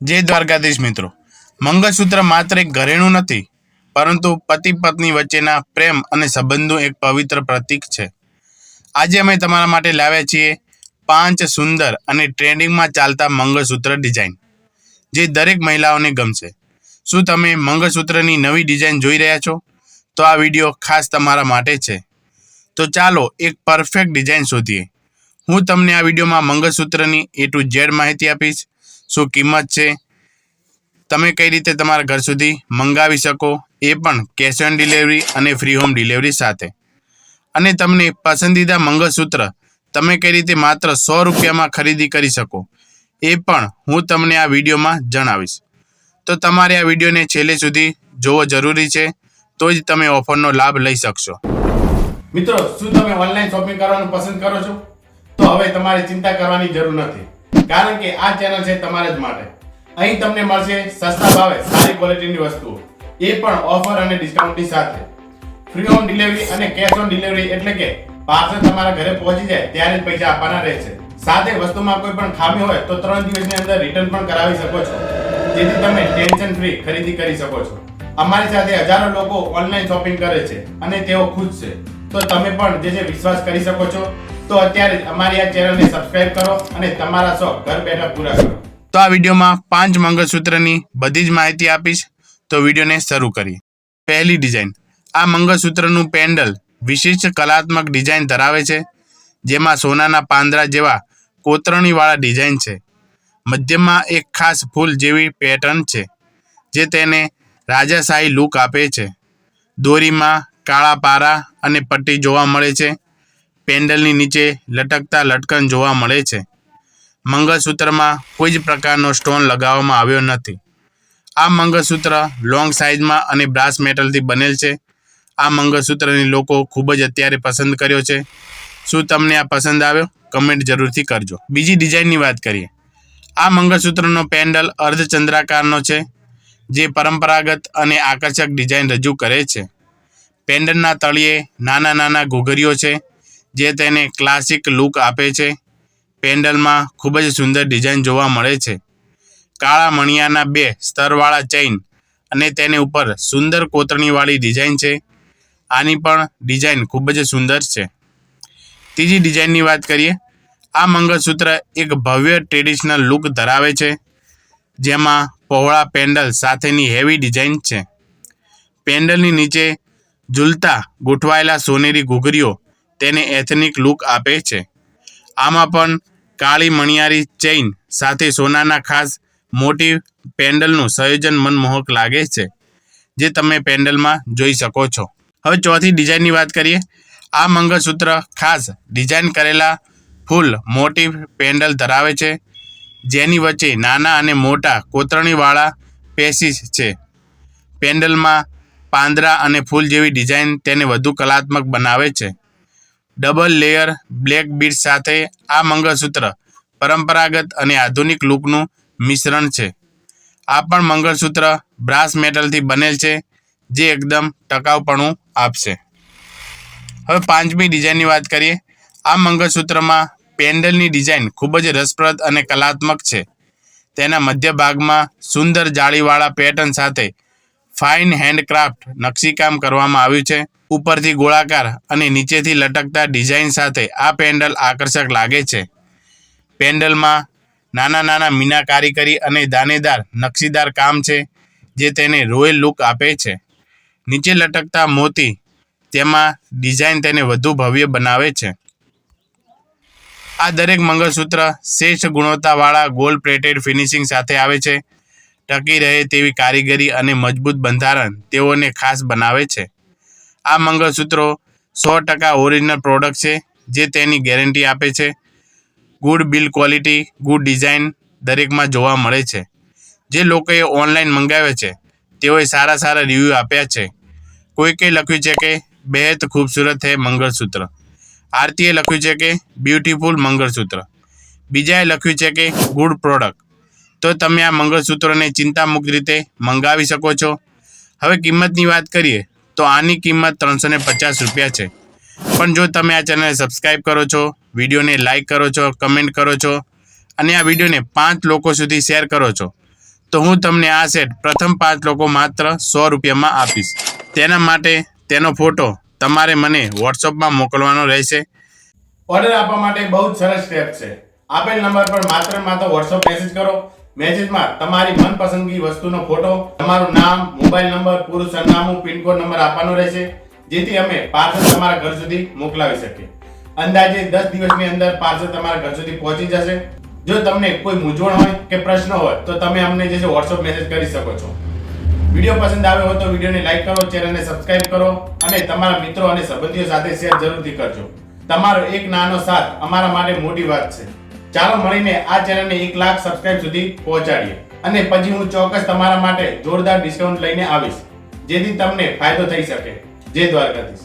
જય દ્વારકાધીશ મિત્રો. મંગળસૂત્ર માત્ર એક ઘરેણું નથી, પરંતુ પતિ પત્ની વચ્ચેના પ્રેમ અને સંબંધનું એક પવિત્ર પ્રતીક છે. આજે અમે તમારા માટે લાવ્યા છીએ પાંચ સુંદર અને ટ્રેન્ડિંગમાં ચાલતા મંગળસૂત્ર ડિઝાઇન, જે દરેક મહિલાઓને ગમશે. શું તમે મંગળસૂત્રની નવી ડિઝાઇન જોઈ રહ્યા છો? તો આ વીડિયો ખાસ તમારા માટે છે. તો ચાલો એક પરફેક્ટ ડિઝાઇન શોધીએ. હું તમને આ વિડીયોમાં મંગળસૂત્રની એ ટુ ઝેડ માહિતી આપીશ. શું કિંમત છે? તમે કઈ રીતે તમારા ઘર સુધી મંગાવી શકો? એ પણ કેશ ઓન ડિલિવરી અને ફ્રી હોમ ડિલિવરી સાથે. અને તમને પસંદીદા મંગળસૂત્ર તમે કઈ રીતે માત્ર સો રૂપિયામાં ખરીદી કરી શકો? એ પણ હું તમને આ વિડીયોમાં જણાવીશ. તો તમારે આ વિડીયોને છેલ્લે સુધી જોવો જરૂરી છે, તો જ તમે ઓફરનો લાભ લઈ શકશો. મિત્રો, શું તમે ઓનલાઈન શોપિંગ કરવાનું પસંદ કરો છો? તો હવે તમારે ચિંતા કરવાની જરૂર નથી. કારણ કે આ ચેનલ છે તમારા જ માટે. અહીં તમને મળશે સસ્તા ભાવે સારી ક્વોલિટીની વસ્તુઓ. એ પણ ઓફર અને ડિસ્કાઉન્ટની સાથે. ફ્રી ઓન ડિલિવરી અને કેશ ઓન ડિલિવરી એટલે કે પાર્સલ તમારા ઘરે પહોંચી જાય ત્યારે જ પૈસા આપવાના રહેશે. સાથે વસ્તુમાં કોઈ પણ ખામી હોય તો ત્રણ દિવસની અંદર રિટર્ન પણ કરાવી શકો છો. જેથી તમે ટેન્શન ફ્રી ખરીદી કરી શકો છો. અમારી સાથે હજારો લોકો ઓનલાઈન શોપિંગ કરે છે અને તેઓ ખુશ છે. તો તમે પણ જે છે વિશ્વાસ કરી શકો છો તો અત્યારે અમારી આ ચેનલને સબસ્ક્રાઇબ કરો અને તમારા શોખ ઘર બેઠા પૂરા કરો. તો આ વિડીયોમાં પાંચ મંગળસૂત્રની બધી જ માહિતી આપીશ. તો વિડીયોને શરૂ કરીએ. પહેલી ડિઝાઇન આ મંગળસૂત્રનું પેન્ડલ વિશિષ્ટ કલાત્મક ડિઝાઇન ધરાવે છે, જેમાં સોનાના પાંદડા જેવા કોતરણીવાળા ડિઝાઇન છે. મધ્યમાં એક ખાસ ફૂલ જેવી પેટર્ન છે, જે તેને રાજાશાહી લુક આપે છે. દોરીમાં કાળા પારા અને પટ્ટી જોવા મળે છે. પેન્ડલની નીચે લટકતા લટકન જોવા મળે છે. મંગળસૂત્રમાં કોઈ જ પ્રકારનો સ્ટોન લગાવવામાં આવ્યો નથી. આ મંગળસૂત્ર લોંગ સાઇઝમાં અને બ્રાસ મેટલથી બનેલ છે. આ મંગળસૂત્રની લોકો ખૂબ જ અત્યારે પસંદ કર્યો છે. શું તમને આ પસંદ આવ્યો? કમેન્ટ જરૂરથી કરજો. બીજી ડિઝાઇનની વાત કરીએ. આ મંગળસૂત્રનો પેન્ડલ અર્ધચંદ્રાકારનો છે, જે પરંપરાગત અને આકર્ષક ડિઝાઇન રજૂ કરે છે. પેન્ડલના તળિયે નાના નાના ઘૂઘરીઓ છે જે તેને ક્લાસિક લુક આપે છે. પેન્ડલમાં ખૂબ જ સુંદર ડિઝાઇન જોવા મળે છે. કાળા મણિયાના બે સ્તરવાળા ચેઇન અને તેની ઉપર સુંદર કોતરણીવાળી ડિઝાઇન છે. આની પણ ડિઝાઇન ખૂબ જ સુંદર છે. ત્રીજી ડિઝાઇનની વાત કરીએ, આ મંગળસૂત્ર એક ભવ્ય ટ્રેડિશનલ લુક ધરાવે છે, જેમાં પહોળા પેન્ડલ સાથેની હેવી ડિઝાઇન છે. પેન્ડલની નીચે ઝૂલતા ગોઠવાયેલા સોનેરી ઘૂઘરીઓ તેને એથનિક લુક આપે છે. આમાં પણ કાળી મણિયારી ચેઇન સાથે સોનાના ખાસ મોટી પેન્ડલનું સંયોજન મનમોહક લાગે છે, જે તમે પેન્ડલમાં જોઈ શકો છો. હવે ચોથી ડિઝાઇનની વાત કરીએ. આ મંગળસૂત્ર ખાસ ડિઝાઇન કરેલા ફૂલ મોટી પેન્ડલ ધરાવે છે, જેની વચ્ચે નાના અને મોટા કોતરણીવાળા પેસીસ છે. પેન્ડલમાં પાંદરા અને ફૂલ જેવી ડિઝાઇન તેને વધુ કલાત્મક બનાવે છે. ડબલ લેયર બ્લેક બીડ સાથે આ મંગળસૂત્ર પરંપરાગત અને આધુનિક લુકનું મિશ્રણ છે. આ પણ મંગળસૂત્ર બ્રાસ મેટલથી બનેલ છે, જે એકદમ ટકાઉપણું આપશે. હવે પાંચમી ડિઝાઇનની વાત કરીએ. આ મંગળસૂત્રમાં પેન્ડલની ડિઝાઇન ખૂબ જ રસપ્રદ અને કલાત્મક છે. તેના મધ્ય ભાગમાં સુંદર જાળીવાળા પેટર્ન સાથે ફાઇન હેન્ડક્રાફ્ટ નકશીકામ કરવામાં આવ્યું છે. ઉપરથી ગોળાકાર અને નીચેથી લટકતા ડિઝાઇન સાથે આ પેન્ડલ આકર્ષક લાગે છે. પેન્ડલમાં નાના નાના મીના કારીગરી અને દાનેદાર નકશીદાર કામ છે, જે તેને રોયલ લુક આપે છે. નીચે લટકતા મોતી તેમાં ડિઝાઇન તેને વધુ ભવ્ય બનાવે છે. આ દરેક મંગળસૂત્ર શ્રેષ્ઠ ગુણવત્તાવાળા ગોલ્ડ પ્લેટેડ ફિનિશિંગ સાથે આવે છે. ટકી રહે તેવી કારીગરી અને મજબૂત બંધારણ તેઓને ખાસ બનાવે છે. આ મંગળસૂત્રો સો ટકા ઓરિજિનલ પ્રોડક્ટ છે, જે તેની ગેરંટી આપે છે. Good build quality, good design દરેકમાં જોવા મળે છે. જે લોકોએ ઓનલાઈન મંગાવ્યા છે, તેઓએ સારા સારા રિવ્યૂ આપ્યા છે. કોઈકે લખ્યું છે કે બેહદ ખૂબસૂરત છે મંગળસૂત્ર. આરતીએ લખ્યું છે કે બ્યુટીફુલ મંગળસૂત્ર. બીજાએ લખ્યું છે કે ગુડ પ્રોડક્ટ. તો તમે આ મંગળસૂત્રને ચિંતામુક્ત રીતે મંગાવી શકો છો. હવે કિંમતની વાત કરીએ, તો આની કિંમત ત્રણસો ને પચાસ રૂપિયા છે. પણ જો તમે આ ચેનલને સબસ્ક્રાઈબ કરો છો, વિડીયોને લાઇક કરો છો, કમેન્ટ કરો છો, અને આ વિડીયોને પાંચ લોકો સુધી શેર કરો છો, તો હું તમને આ સેટ પ્રથમ પાંચ લોકો માત્ર સો રૂપિયામાં આપીશ. તેના માટે તેનો ફોટો તમારે મને વોટ્સઅપમાં મોકલવાનો રહેશે. ઓર્ડર આપવા માટે બહુ જ સરસ સ્ટેપ છે. આપેલ નંબર પર માત્ર માત્ર વોટ્સઅપ મેસેજ કરો. મેસેજમાં તમારી મનપસંદગી વસ્તુનો ફોટો, તમારું નામ, મોબાઈલ નંબર પૂરું સરનામું પિનકોડ નંબર આપવાનો રહેશે, જેથી અમે પાર્સલ તમારા ઘર સુધી મોકલાવી શકીએ. અંદાજે દસ દિવસની અંદર પાર્સલ તમારા ઘર સુધી પહોંચી જશે. જો તમને કોઈ મૂંઝવણ હોય કે પ્રશ્ન હોય, તો તમે અમને જે છે વોટ્સઅપ મેસેજ કરી શકો છો. વીડિયો પસંદ આવ્યો હોય તો વિડીયોને લાઇક કરો, ચેનલને સબસ્ક્રાઇબ કરો અને તમારા મિત્રો અને સંબંધીઓ સાથે શેર જરૂરથી કરજો. તમારો એક નાનો સાથ અમારા માટે મોટી વાત છે. ચાલો મળીને આ ચેનલને એક લાખ સબસ્ક્રાઇબ સુધી પહોંચાડીએ. અને પછી હું ચોક્કસ તમારા માટે જોરદાર ડિસ્કાઉન્ટ લઈને આવીશ. જેથી તમને ફાયદો થઈ શકે. જય દ્વારકાધીશ.